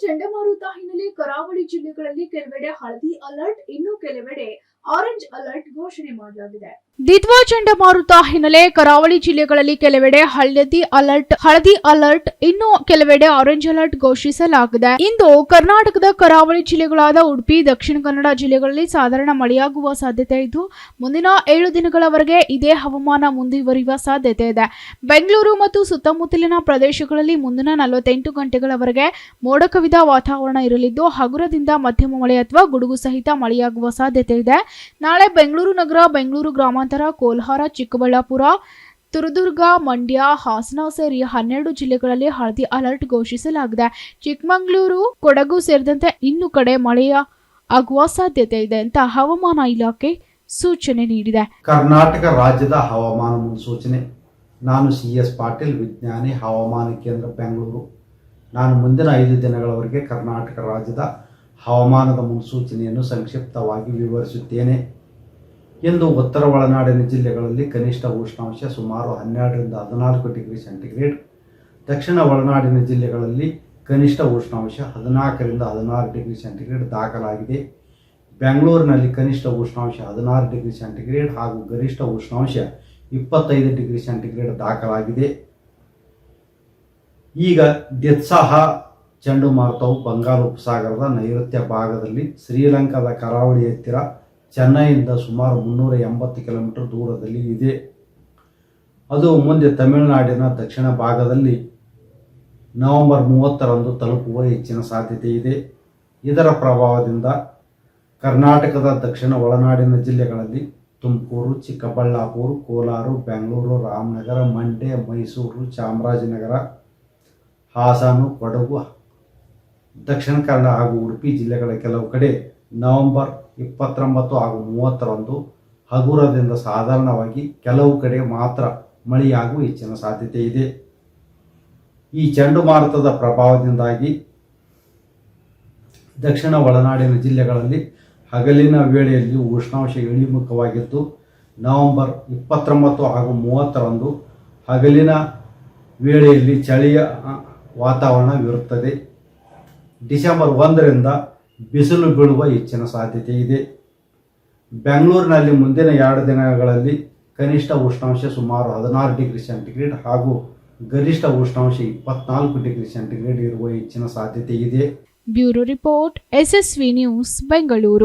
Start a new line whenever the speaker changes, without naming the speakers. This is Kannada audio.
ಚಂಡಮಾರುತ ಹಿನ್ನೆಲೆ ಕರಾವಳಿ ಜಿಲ್ಲೆಗಳಲ್ಲಿ ಕೆಲವೆಡೆ ಹಳದಿ ಅಲರ್ಟ್ ಇನ್ನು ಕೆಲವೆಡೆ ಆರೆಂಜ್ ಅಲರ್ಟ್ ಘೋಷಣೆ ಮಾಡಲಾಗಿದೆ. ದಿತ್ವಾ ಚಂಡಮಾರುತ ಹಿನ್ನೆಲೆ ಕರಾವಳಿ ಜಿಲ್ಲೆಗಳಲ್ಲಿ ಕೆಲವೆಡೆ ಹಳದಿ ಅಲರ್ಟ್ ಹಳದಿ ಅಲರ್ಟ್, ಇನ್ನು ಕೆಲವೆಡೆ ಆರೆಂಜ್ ಅಲರ್ಟ್ ಘೋಷಿಸಲಾಗಿದೆ. ಇಂದು ಕರ್ನಾಟಕದ ಕರಾವಳಿ ಜಿಲ್ಲೆಗಳಾದ ಉಡುಪಿ, ದಕ್ಷಿಣ ಕನ್ನಡ ಜಿಲ್ಲೆಗಳಲ್ಲಿ ಸಾಧಾರಣ ಮಳೆಯಾಗುವ ಸಾಧ್ಯತೆ ಇದ್ದು, ಮುಂದಿನ ಏಳು ದಿನಗಳವರೆಗೆ ಇದೇ ಹವಾಮಾನ ಮುಂದುವರಿಯುವ ಸಾಧ್ಯತೆ ಇದೆ. ಬೆಂಗಳೂರು ಮತ್ತು ಸುತ್ತಮುತ್ತಲಿನ ಪ್ರದೇಶಗಳಲ್ಲಿ ಮುಂದಿನ ನಲವತ್ತೆಂಟು ಗಂಟೆಗಳವರೆಗೆ ಮೋಡ ಕವಿದ ವಾತಾವರಣ ಇರಲಿದ್ದು, ಹಗುರದಿಂದ ಮಧ್ಯಮ ಮಳೆ ಅಥವಾ ಗುಡುಗು ಸಹಿತ ಮಳೆಯಾಗುವ ಸಾಧ್ಯತೆ ಇದೆ. ನಾಳೆ ಬೆಂಗಳೂರು ನಗರ, ಬೆಂಗಳೂರು ಗ್ರಾಮಾಂತರ, ಕೋಲಾರ, ಚಿಕ್ಕಬಳ್ಳಾಪುರ, ತುರದುರ್ಗ, ಮಂಡ್ಯ, ಹಾಸನ ಸೇರಿ ಹನ್ನೆರಡು ಜಿಲ್ಲೆಗಳಲ್ಲಿ ಹಳದಿ ಅಲರ್ಟ್ ಘೋಷಿಸಲಾಗಿದೆ. ಚಿಕ್ಕಮಗಳೂರು, ಕೊಡಗು ಸೇರಿದಂತೆ ಇನ್ನು ಕಡೆ ಮಳೆಯ ಆಗುವ ಸಾಧ್ಯತೆ ಇದೆ ಅಂತ ಹವಾಮಾನ ಇಲಾಖೆ ಸೂಚನೆ ನೀಡಿದೆ.
ಕರ್ನಾಟಕ ರಾಜ್ಯದ ಹವಾಮಾನ ಮುನ್ಸೂಚನೆ. ನಾನು ಸಿ ಎಸ್ ಪಾಟೀಲ್, ವಿಜ್ಞಾನಿ, ಹವಾಮಾನ ಕೇಂದ್ರ ಬೆಂಗಳೂರು. ನಾನು ಮುಂದಿನ ಐದು ದಿನಗಳವರೆಗೆ ಕರ್ನಾಟಕ ರಾಜ್ಯದ ಹವಾಮಾನದ ಮುನ್ಸೂಚನೆಯನ್ನು ಸಂಕ್ಷಿಪ್ತವಾಗಿ ವಿವರಿಸುತ್ತೇನೆ. ಇಂದು ಉತ್ತರ ಒಳನಾಡಿನ ಜಿಲ್ಲೆಗಳಲ್ಲಿ ಕನಿಷ್ಠ ಉಷ್ಣಾಂಶ ಸುಮಾರು ಹನ್ನೆರಡರಿಂದ ಹದಿನಾಲ್ಕು ಡಿಗ್ರಿ ಸೆಂಟಿಗ್ರೇಡ್. ದಕ್ಷಿಣ ಒಳನಾಡಿನ ಜಿಲ್ಲೆಗಳಲ್ಲಿ ಕನಿಷ್ಠ ಉಷ್ಣಾಂಶ ಹದಿನಾಲ್ಕರಿಂದ ಹದಿನಾರು ಡಿಗ್ರಿ ಸೆಂಟಿಗ್ರೇಡ್ ದಾಖಲಾಗಿದೆ. ಬೆಂಗಳೂರಿನಲ್ಲಿ ಕನಿಷ್ಠ ಉಷ್ಣಾಂಶ ಹದಿನಾರು ಡಿಗ್ರಿ ಸೆಂಟಿಗ್ರೇಡ್ ಹಾಗೂ ಗರಿಷ್ಠ ಉಷ್ಣಾಂಶ ಇಪ್ಪತ್ತೈದು ಡಿಗ್ರಿ ಸೆಂಟಿಗ್ರೇಡ್ ದಾಖಲಾಗಿದೆ. ಈಗ ದಿತ್ಸಾಹ ಚಂಡಮಾರುತವು ಬಂಗಾಳ ಉಪಸಾಗರದ ನೈಋತ್ಯ ಭಾಗದಲ್ಲಿ ಶ್ರೀಲಂಕಾದ ಕರಾವಳಿ ಹತ್ತಿರ ಚೆನ್ನೈಯಿಂದ ಸುಮಾರು ಮುನ್ನೂರ ಎಂಬತ್ತು ಕಿಲೋಮೀಟರ್ ದೂರದಲ್ಲಿ ಇದೆ. ಅದು ಮುಂದೆ ತಮಿಳುನಾಡಿನ ದಕ್ಷಿಣ ಭಾಗದಲ್ಲಿ ನವೆಂಬರ್ ಮೂವತ್ತರಂದು ತಲುಪುವ ಹೆಚ್ಚಿನ ಸಾಧ್ಯತೆ ಇದೆ. ಇದರ ಪ್ರಭಾವದಿಂದ ಕರ್ನಾಟಕದ ದಕ್ಷಿಣ ಒಳನಾಡಿನ ಜಿಲ್ಲೆಗಳಲ್ಲಿ ತುಮಕೂರು, ಚಿಕ್ಕಬಳ್ಳಾಪುರ, ಕೋಲಾರ, ಬೆಂಗಳೂರು, ರಾಮನಗರ, ಮಂಡ್ಯ, ಮೈಸೂರು, ಚಾಮರಾಜನಗರ, ಹಾಸನ, ಕೊಡಗು ದಕ್ಷಿಣ ಕನ್ನಡ ಹಾಗೂ ಉಡುಪಿ ಜಿಲ್ಲೆಗಳ ಕೆಲವು ಕಡೆ ನವೆಂಬರ್ ಇಪ್ಪತ್ತೊಂಬತ್ತು ಹಾಗೂ ಮೂವತ್ತರಂದು ಹಗುರದಿಂದ ಸಾಧಾರಣವಾಗಿ ಕೆಲವು ಕಡೆ ಮಾತ್ರ ಮಳೆಯಾಗುವ ಹೆಚ್ಚಿನ ಸಾಧ್ಯತೆ ಇದೆ. ಈ ಚಂಡಮಾರುತದ ಪ್ರಭಾವದಿಂದಾಗಿ ದಕ್ಷಿಣ ಒಳನಾಡಿನ ಜಿಲ್ಲೆಗಳಲ್ಲಿ ಹಗಲಿನ ವೇಳೆಯಲ್ಲಿ ಉಷ್ಣಾಂಶ ಇಳಿಮುಖವಾಗಿದ್ದು, ನವೆಂಬರ್ ಇಪ್ಪತ್ತೊಂಬತ್ತು ಹಾಗೂ ಮೂವತ್ತರಂದು ಹಗಲಿನ ವೇಳೆಯಲ್ಲಿ ಚಳಿಯ ವಾತಾವರಣವಿರುತ್ತದೆ ಡಿಸೆಂಬರ್ ಒಂದರಿಂದ ಬಿಸಿಲು ಬೀಳುವ ಹೆಚ್ಚಿನ ಸಾಧ್ಯತೆ ಇದೆ. ಬೆಂಗಳೂರಿನಲ್ಲಿ ಮುಂದಿನ ಎರಡು ದಿನಗಳಲ್ಲಿ ಕನಿಷ್ಠ ಉಷ್ಣಾಂಶ ಸುಮಾರು ಹದಿನಾರು ಡಿಗ್ರಿ ಸೆಂಟಿಗ್ರೇಡ್ ಹಾಗೂ ಗರಿಷ್ಠ ಉಷ್ಣಾಂಶ ಇಪ್ಪತ್ನಾಲ್ಕು ಡಿಗ್ರಿ ಸೆಂಟಿಗ್ರೇಡ್ ಇರುವ ಹೆಚ್ಚಿನ ಸಾಧ್ಯತೆ ಇದೆ.
Bureau report, SSV news, Bengaluru.